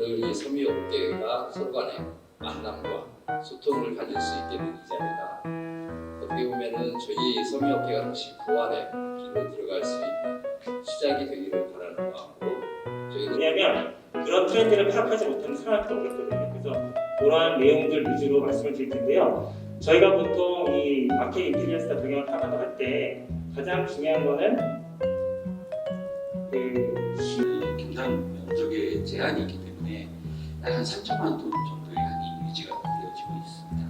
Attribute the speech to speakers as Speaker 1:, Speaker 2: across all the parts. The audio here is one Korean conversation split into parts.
Speaker 1: 오늘 이 섬유업계가 서로 간의 만남과 소통을 가질 수 있게 된 이 자리다. 어떻게 보면은 저희 섬유업계가 다시 부활의 길로 들어갈 수 있는 시작이 되기를 바라는 마음으로 저희는
Speaker 2: 왜냐하면 그런 트렌드를 파악하지 못하면 살아남기 어렵거든요. 그래서 그러한 내용들 위주로 말씀을 드릴 텐데요. 저희가 보통 이 마켓 인텔리전스나 경영을 파악한다고 할때 가장 중요한 거는
Speaker 3: 그이 경상 면적에 제한이 있기 때문에 약한 3천만 톤 정도의 양이 유지가 되어지고 있습니다.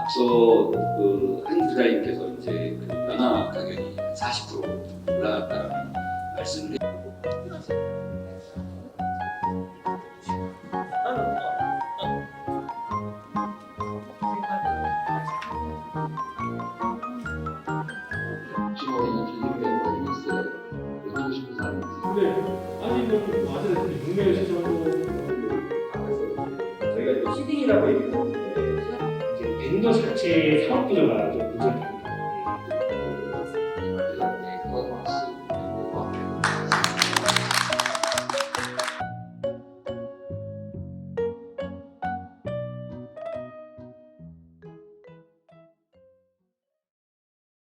Speaker 3: 앞서 그 한드라이브께서 이제 그 변화 가격이 40% 올라갔다는 말씀을
Speaker 2: 저희가 시딩이라고 얘기하는데 이제 vendor 자체의 사업 구조가 좀 문제가